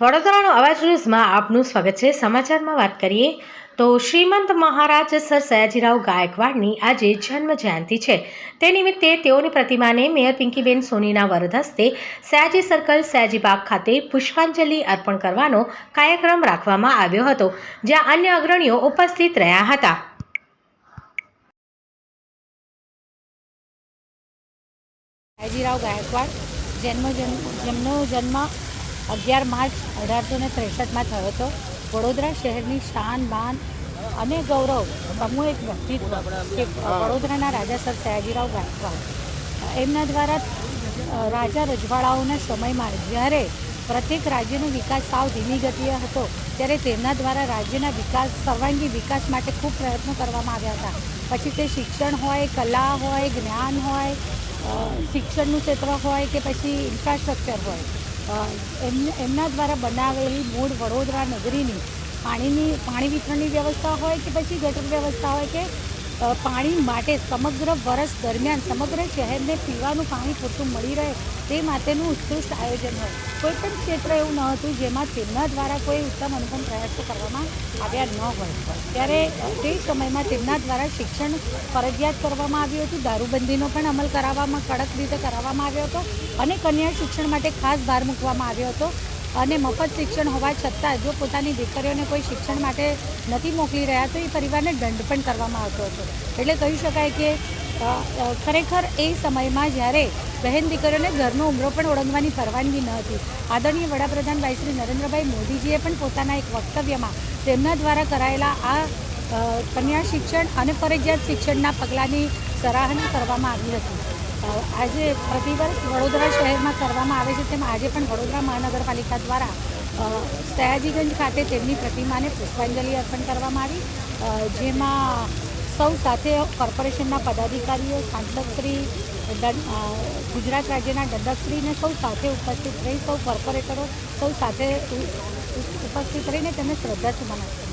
વડોદરાનો અવાજ ન્યૂઝમાં આપનું સ્વાગત છે. સમાચારમાં વાત કરીએ તો શ્રીમંત મહારાજ સર સયાજીરાવ ગાયકવાડની આજે જન્મ જયંતિ છે. તે નિમિત્તે તેઓની પ્રતિમાને મેયર પિંકીબેન સોનીના વરદ હસ્તે સયાજી સર્કલ, સયાજી બાગ ખાતે પુષ્પાંજલિ અર્પણ કરવાનો કાર્યક્રમ રાખવામાં આવ્યો હતો, જ્યાં અન્ય અગ્રણીઓ ઉપસ્થિત રહ્યા હતા. સયાજીરાવ ગાયકવાડ જન્મ જન્મનો જન્મ અગિયાર માર્ચ અઢારસો ને ત્રેસઠમાં થયો હતો. વડોદરા શહેરની શાન માન અને ગૌરવ સમૂહ એક વ્યક્તિત્વ કે વડોદરાના રાજા સર સયાજીરાવ ગાયકવાડ. એમના દ્વારા રાજા રજવાડાઓના સમયમાં જ્યારે પ્રત્યેક રાજ્યનો વિકાસ સાવ ધીમી ગતિએ હતો ત્યારે તેમના દ્વારા રાજ્યના વિકાસ સર્વાંગી વિકાસ માટે ખૂબ પ્રયત્નો કરવામાં આવ્યા હતા. પછી તે શિક્ષણ હોય કલા હોય જ્ઞાન હોય શિક્ષણનું ક્ષેત્ર હોય કે પછી ઇન્ફ્રાસ્ટ્રક્ચર હોય. એમના દ્વારા બનાવેલી મૂળ વડોદરા નગરીની પાણીની, પાણી વિતરણની વ્યવસ્થા હોય કે પછી ગટર વ્યવસ્થા હોય કે પાણી માટે સમગ્ર વર્ષ દરમિયાન, સમગ્ર શહેરને પીવાનું પાણી પૂરતું મળી રહે તે માટેનું ઉત્કૃષ્ટ આયોજન હોય. કોઈ પણ ક્ષેત્ર એવું ન હતું જેમાં તેમના દ્વારા કોઈ ઉત્તમ અનુપમ પ્રયાસો કરવામાં આવ્યા ન હોય. ત્યારે તે સમયમાં તેમના દ્વારા શિક્ષણ ફરજિયાત કરવામાં આવ્યું હતું. દારૂબંધીનો પણ અમલ કરાવવામાં, કડક રીતે કરાવવામાં આવ્યો હતો અને કન્યા શિક્ષણ માટે ખાસ ભાર મૂકવામાં આવ્યો હતો. અને મફત શિક્ષણ હોવા છતાં જો પોતાની દીકરીઓને કોઈ શિક્ષણ માટે નથી મોકલી રહ્યા, તો એ પરિવારને દંડ પણ કરવામાં આવતો હતો. એટલે કહી શકાય કે ખરેખર એ સમયમાં જ્યારે બહેન દીકરીઓને ઘરનો ઉમરો પણ ઓળંગવાની પરવાનગી ન હતી. આદરણીય વડાપ્રધાન ભાઈ શ્રી નરેન્દ્રભાઈ મોદીજીએ પણ પોતાના એક વક્તવ્યમાં તેમના દ્વારા કરાયેલા આ કન્યા શિક્ષણ અને ફરજિયાત શિક્ષણના પગલાંની સરાહના કરવામાં આવી હતી. આજે પ્રતિવર્ષ વડોદરા શહેરમાં કરવામાં આવે છે તેમ આજે પણ વડોદરા મહાનગરપાલિકા દ્વારા સયાજીગંજ ખાતે તેમની પ્રતિમાને પુષ્પાંજલિ અર્પણ કરવામાં આવી જેમાં સૌ સાથે કોર્પોરેશનના પદાધિકારીઓ, સાંસદશ્રી ગુજરાત રાજ્યના દંડકશ્રીને સૌ સાથે ઉપસ્થિત રહી, સૌ કોર્પોરેટરો સૌ સાથે ઉપસ્થિત રહીને તેમને શ્રદ્ધાસુમન અર્પણ